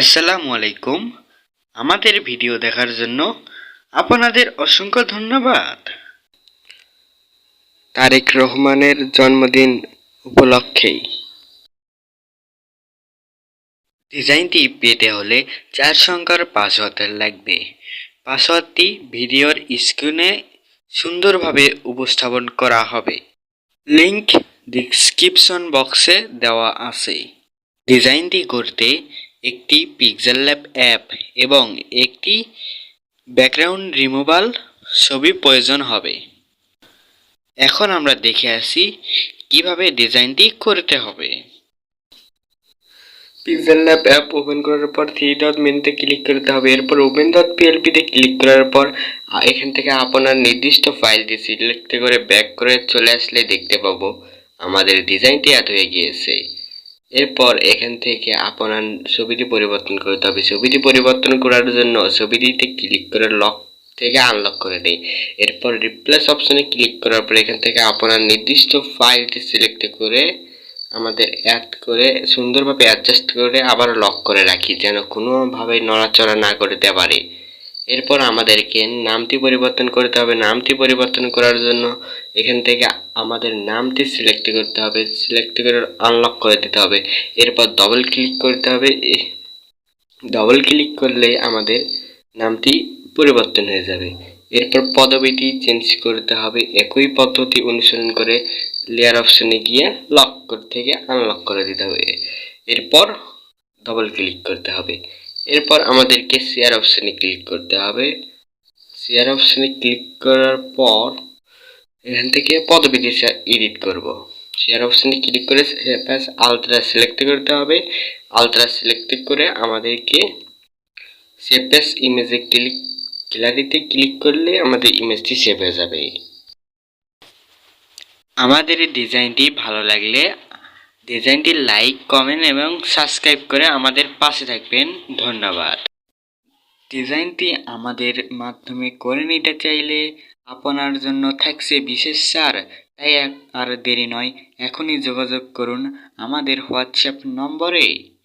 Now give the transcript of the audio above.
আসসালামু আলাইকুম। আমাদের ভিডিও দেখার জন্য আপনাদের অসংখ্য ধন্যবাদ। তারেক রহমানের জন্মদিন উপলক্ষেই ডিজাইনটি পেতে হলে চার সংখ্যার পাসওয়ার্ড লাগবে। পাসওয়ার্ডটি ভিডিওর স্ক্রিনে সুন্দরভাবে উপস্থাপন করা হবে। লিংক ডিসক্রিপশন বক্সে দেওয়া আছে। ডিজাইনটি করতে একটি পিক্সেল ল্যাব অ্যাপ এবং একটি ব্যাকগ্রাউন্ড রিমুভাল ছবি প্রয়োজন হবে। এখন আমরা দেখে আসি কীভাবে ডিজাইনটি করতে হবে। পিক্সেল ল্যাব অ্যাপ ওপেন করার পর থ্রি ডট মেনুতে ক্লিক করতে হবে। এরপর ওপেন ডট পিএলপিতে ক্লিক করার পর এখান থেকে আপনার নির্দিষ্ট ফাইলটি সিলেক্ট করে ব্যাক করে চলে আসলে দেখতে পাবো। আমাদের ডিজাইনটি এত হয়ে গিয়েছে। এরপর এখান থেকে আপনার ছবিটি পরিবর্তন করতে হবে ছবিটি পরিবর্তন করার জন্য ছবিটিতে ক্লিক করে লক থেকে আনলক করে নেই এরপর রিপ্লেস অপশনে ক্লিক করার পর এখান থেকে আপনার নির্দিষ্ট ফাইলটি সিলেক্ট করে আমাদের অ্যাড করে সুন্দরভাবে অ্যাডজাস্ট করে আবার লক করে রাখি, যেন কোনোভাবে নড়াচড়া না করতে পারে। এরপর আমাদেরকে নামটি পরিবর্তন করতে হবে। নামটি পরিবর্তন করার জন্য এখান থেকে আমাদের নামটি সিলেক্ট করতে হবে। সিলেক্ট করে আনলক করে দিতে হবে। এরপর ডবল ক্লিক করতে হবে। ডবল ক্লিক করলে আমাদের নামটি পরিবর্তন হয়ে যাবে। এরপর পদবিটি চেঞ্জ করতে হবে। একই পদ্ধতি অনুসরণ করে লেয়ার অপশনে গিয়ে লক থেকে আনলক করে দিতে হবে। এরপর ডবল ক্লিক করতে হবে। এরপর আমাদেরকে শেয়ার অপশানে ক্লিক করতে হবে। শেয়ার অপশনে ক্লিক করার পর এখান থেকে পদবিটি এডিট করব। শেয়ার অপশানে ক্লিক করে প্লাস আলট্রা সিলেক্ট করতে হবে। আলট্রা সিলেক্ট করে আমাদেরকে সেভেস ইমেজে ক্লিক গ্যালারিতে ক্লিক করলে আমাদের ইমেজটি সেভ হয়ে যাবে। আমাদের এই ডিজাইনটি ভালো লাগলে ডিজাইনটি লাইক, কমেন্ট এবং সাবস্ক্রাইব করে আমাদের পাশে থাকবেন। ধন্যবাদ। ডিজাইনটি আমাদের মাধ্যমে করে নিতে চাইলে আপনার জন্য থাকছে বিশেষ সার। তাই আর দেরি নয়, এখনই যোগাযোগ করুন আমাদের হোয়াটসঅ্যাপ নম্বরে।